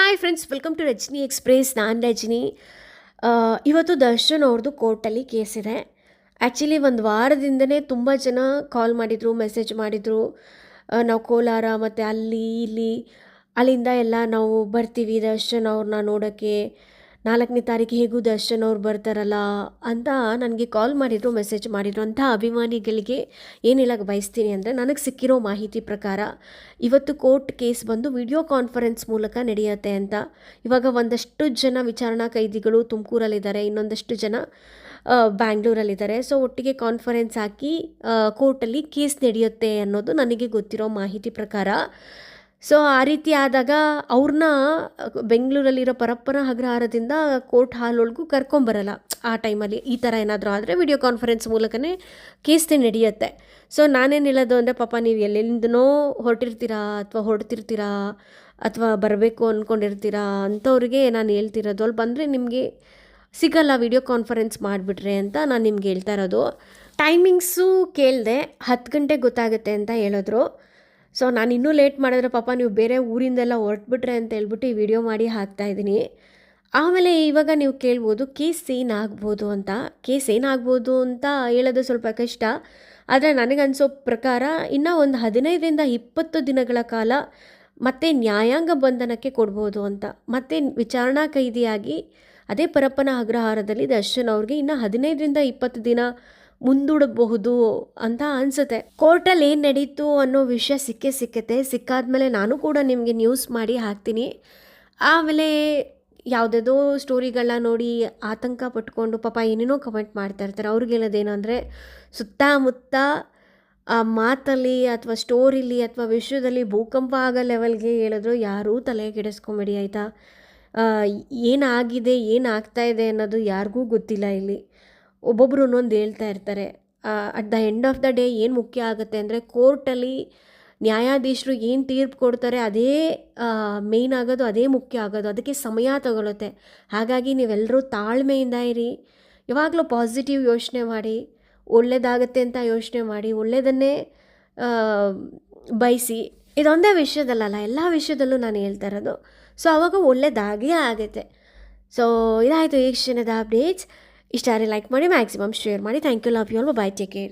Hi friends welcome to Rajini express ನಾನು ರಜನಿ. ಇವತ್ತು ದರ್ಶನ್ ಅವ್ರದ್ದು ಕೋರ್ಟಲ್ಲಿ ಕೇಸ್ ಇದೆ. ಆ್ಯಕ್ಚುಲಿ ಒಂದು ವಾರದಿಂದನೇ ತುಂಬ ಜನ ಕಾಲ್ ಮಾಡಿದರು ಮೆಸೇಜ್ ಮಾಡಿದರು. ನಾವು ಕೋಲಾರ ಮತ್ತು ಅಲ್ಲಿ, ಇಲ್ಲಿ, ಅಲ್ಲಿಂದ ಎಲ್ಲ ನಾವು ಬರ್ತೀವಿ ದರ್ಶನ್ ಅವ್ರನ್ನ ನೋಡೋಕ್ಕೆ ನಾಲ್ಕನೇ ತಾರೀಕು ಹೇಗೂ ದರ್ಶನ್ ಅವ್ರು ಬರ್ತಾರಲ್ಲ ಅಂತ ನನಗೆ ಕಾಲ್ ಮಾಡಿದರು, ಮೆಸೇಜ್ ಮಾಡಿದರು ಅಂಥ ಅಭಿಮಾನಿಗಳಿಗೆ ಏನು ಹೇಳಕ್ಕೆ ಬಯಸ್ತೀನಿ ಅಂದರೆ ನನಗೆ ಸಿಕ್ಕಿರೋ ಮಾಹಿತಿ ಪ್ರಕಾರ ಇವತ್ತು ಕೋರ್ಟ್ ಕೇಸ್ ಬಂದು ವಿಡಿಯೋ ಕಾನ್ಫರೆನ್ಸ್ ಮೂಲಕ ನಡೆಯುತ್ತೆ ಅಂತ. ಇವಾಗ ಒಂದಷ್ಟು ಜನ ವಿಚಾರಣಾ ಕೈದಿಗಳು ತುಮಕೂರಲ್ಲಿದ್ದಾರೆ, ಇನ್ನೊಂದಷ್ಟು ಜನ ಬ್ಯಾಂಗ್ಳೂರಲ್ಲಿದ್ದಾರೆ. ಸೊ ಒಟ್ಟಿಗೆ ಕಾನ್ಫರೆನ್ಸ್ ಹಾಕಿ ಕೋರ್ಟಲ್ಲಿ ಕೇಸ್ ನಡೆಯುತ್ತೆ ಅನ್ನೋದು ನನಗೆ ಗೊತ್ತಿರೋ ಮಾಹಿತಿ ಪ್ರಕಾರ ಸೊ ಆ ರೀತಿ ಆದಾಗ ಅವ್ರನ್ನ ಬೆಂಗಳೂರಲ್ಲಿರೋ ಪರಪ್ಪನ ಅಗ್ರಹಾರದಿಂದ ಕೋರ್ಟ್ ಹಾಲೊಳಗೂ ಕರ್ಕೊಂಬರಲ್ಲ ಆ ಟೈಮಲ್ಲಿ. ಈ ಥರ ಏನಾದರೂ ಆದರೆ ವಿಡಿಯೋ ಕಾನ್ಫರೆನ್ಸ್ ಮೂಲಕನೇ ಕೇಸ್ತಿ ನಡೆಯುತ್ತೆ. ಸೊ ನಾನೇನು ಹೇಳೋದು ಅಂದರೆ, ಪಾಪ ನೀವು ಎಲ್ಲಿಂದನೋ ಹೊರಟಿರ್ತೀರಾ ಅಥವಾ ಹೊರಡ್ತಿರ್ತೀರಾ ಅಥವಾ ಬರಬೇಕು ಅಂದ್ಕೊಂಡಿರ್ತೀರಾ ಅಂಥವ್ರಿಗೆ ನಾನು ಹೇಳ್ತಿರೋದು. ಅಲ್ಲಿ ಬಂದರೆ ನಿಮಗೆ ಸಿಗಲ್ಲ ವಿಡಿಯೋ ಕಾನ್ಫರೆನ್ಸ್ ಮಾಡಿಬಿಟ್ರೆ ಅಂತ ನಾನು ನಿಮ್ಗೆ ಹೇಳ್ತಾ ಇರೋದು. ಟೈಮಿಂಗ್ಸು ಕೇಳಿದೆ ಹತ್ತು ಗಂಟೆಗೆ ಗೊತ್ತಾಗುತ್ತೆ ಅಂತ ಹೇಳಿದ್ರು. ಸೊ ನಾನು ಇನ್ನೂ ಲೇಟ್ ಮಾಡಿದ್ರೆ ಪಾಪ ನೀವು ಬೇರೆ ಊರಿಂದೆಲ್ಲ ಹೊರಟ್ಬಿಟ್ರೆ ಅಂತ ಹೇಳ್ಬಿಟ್ಟು ಈ ವಿಡಿಯೋ ಮಾಡಿ ಹಾಕ್ತಾ ಇದ್ದೀನಿ. ಆಮೇಲೆ ಇವಾಗ ನೀವು ಕೇಳ್ಬೋದು, ಕೇಸ್ ಏನಾಗ್ಬೋದು ಅಂತ. ಕೇಸ್ ಏನಾಗ್ಬೋದು ಅಂತ ಹೇಳೋದು ಸ್ವಲ್ಪ ಕಷ್ಟ. ಆದರೆ ನನಗನ್ಸೋ ಪ್ರಕಾರ ಇನ್ನೂ ಒಂದು ಹದಿನೈದರಿಂದ ಇಪ್ಪತ್ತು ದಿನಗಳ ಕಾಲ ಮತ್ತೆ ನ್ಯಾಯಾಂಗ ಬಂಧನಕ್ಕೆ ಕೊಡ್ಬೋದು ಅಂತ. ಮತ್ತೆ ವಿಚಾರಣಾ ಕೈದಿಯಾಗಿ ಅದೇ ಪರಪ್ಪನ ಅಗ್ರಹಾರದಲ್ಲಿ ದರ್ಶನ್ ಅವ್ರಿಗೆ ಇನ್ನು ಹದಿನೈದರಿಂದ ಇಪ್ಪತ್ತು ದಿನ ಮುಂದೂಡಬಹುದು ಅಂತ ಅನಿಸುತ್ತೆ. ಕೋರ್ಟಲ್ಲಿ ಏನು ನಡೀತು ಅನ್ನೋ ವಿಷಯ ಸಿಕ್ಕೇ ಸಿಕ್ಕತ್ತೆ. ಸಿಕ್ಕಾದ್ಮೇಲೆ ನಾನು ಕೂಡ ನಿಮಗೆ ನ್ಯೂಸ್ ಮಾಡಿ ಹಾಕ್ತೀನಿ. ಆಮೇಲೆ ಯಾವುದೇದೋ ಸ್ಟೋರಿಗಳನ್ನ ನೋಡಿ ಆತಂಕ ಪಟ್ಕೊಂಡು ಪಾಪ ಏನೇನೋ ಕಮೆಂಟ್ ಮಾಡ್ತಾ ಇರ್ತಾರೆ. ಅವ್ರಿಗೆ ಹೇಳೋದೇನು ಅಂದರೆ, ಸುತ್ತಮುತ್ತ ಆ ಮಾತಲ್ಲಿ ಅಥವಾ ಸ್ಟೋರಿಲಿ ಅಥವಾ ವಿಶ್ವದಲ್ಲಿ ಭೂಕಂಪ ಆಗೋ ಲೆವೆಲ್ಗೆ ಹೇಳಿದ್ರು, ಯಾರೂ ತಲೆ ಕೆಡಿಸ್ಕೊಂಬೇಡಿ ಆಯಿತಾ? ಏನಾಗಿದೆ, ಏನಾಗ್ತಾ ಇದೆ ಅನ್ನೋದು ಯಾರಿಗೂ ಗೊತ್ತಿಲ್ಲ ಇಲ್ಲಿ. ಒಬ್ಬೊಬ್ಬರು ಒಂದೊಂದು ಹೇಳ್ತಾ ಇರ್ತಾರೆ. At the end of the day ಏನು ಮುಖ್ಯ ಆಗುತ್ತೆ ಅಂದರೆ ಕೋರ್ಟಲ್ಲಿ ನ್ಯಾಯಾಧೀಶರು ಏನು ತೀರ್ಪು ಕೊಡ್ತಾರೆ ಅದೇ ಮೇಯ್ನ್ ಆಗೋದು, ಅದೇ ಮುಖ್ಯ ಆಗೋದು, ಅದಕ್ಕೆ ಸಮಯ ತಗೊಳುತ್ತೆ. ಹಾಗಾಗಿ ನೀವೆಲ್ಲರೂ ತಾಳ್ಮೆಯಿಂದ ಇರಿ. ಯಾವಾಗಲೂ ಪಾಸಿಟಿವ್ ಯೋಚನೆ ಮಾಡಿ, ಒಳ್ಳೇದಾಗತ್ತೆ ಅಂತ ಯೋಚನೆ ಮಾಡಿ ಒಳ್ಳೆಯದನ್ನೇ ಬಯಸಿ. ಇದೊಂದೇ ವಿಷಯದಲ್ಲಲ್ಲ, ಎಲ್ಲ ವಿಷಯದಲ್ಲೂ ನಾನು ಹೇಳ್ತಾ ಇರೋದು. ಸೊ ಆವಾಗ ಒಳ್ಳೆಯದಾಗೇ ಆಗುತ್ತೆ. ಸೊ ಇದಾಯಿತು, ಈ ಕ್ಷಣದ ಅಪ್ಡೇಟ್ಸ್ इस्टारे लाइक मरे म्याक्सिमम शेयर मारी thank you love you all bye take care